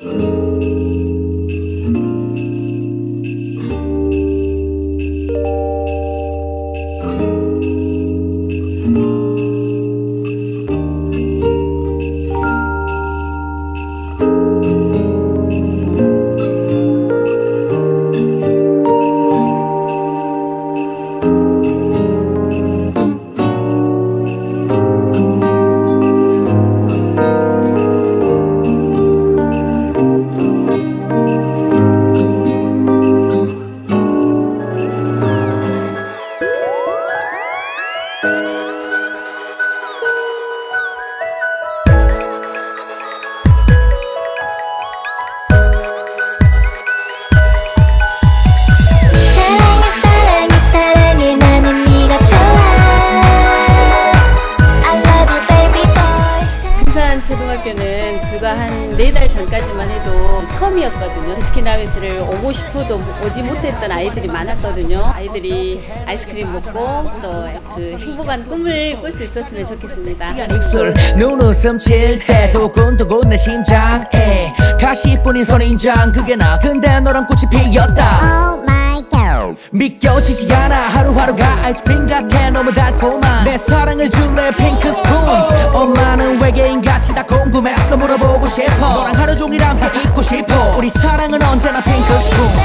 사 랑해 군산 초등학교는 불과 한 네 달 전까지만 해도 섬이었거든요. 스키나웨스를 오고 싶어도 오지 못했던 아이들이 많았거든요. 아이들이 아이스크림 먹고 또 그 행복한 꿈을 꿀 수 있었으면 좋겠습니다. 시간 입술 눈웃음 칠때 두근두근 내 심장에 가시뿐인 선인장. 그게 나 근데 너랑 꽃이 피었다. Oh my god. 믿겨지지 않아. 하루하루가 아이스크림 같아. 너무 달콤한. 내 사랑을 줄래 핑크 스푼. 엄마 싶어. 너랑 하루 종일 함께 있고 싶어. 우리 사랑은 언제나 핑크 스푼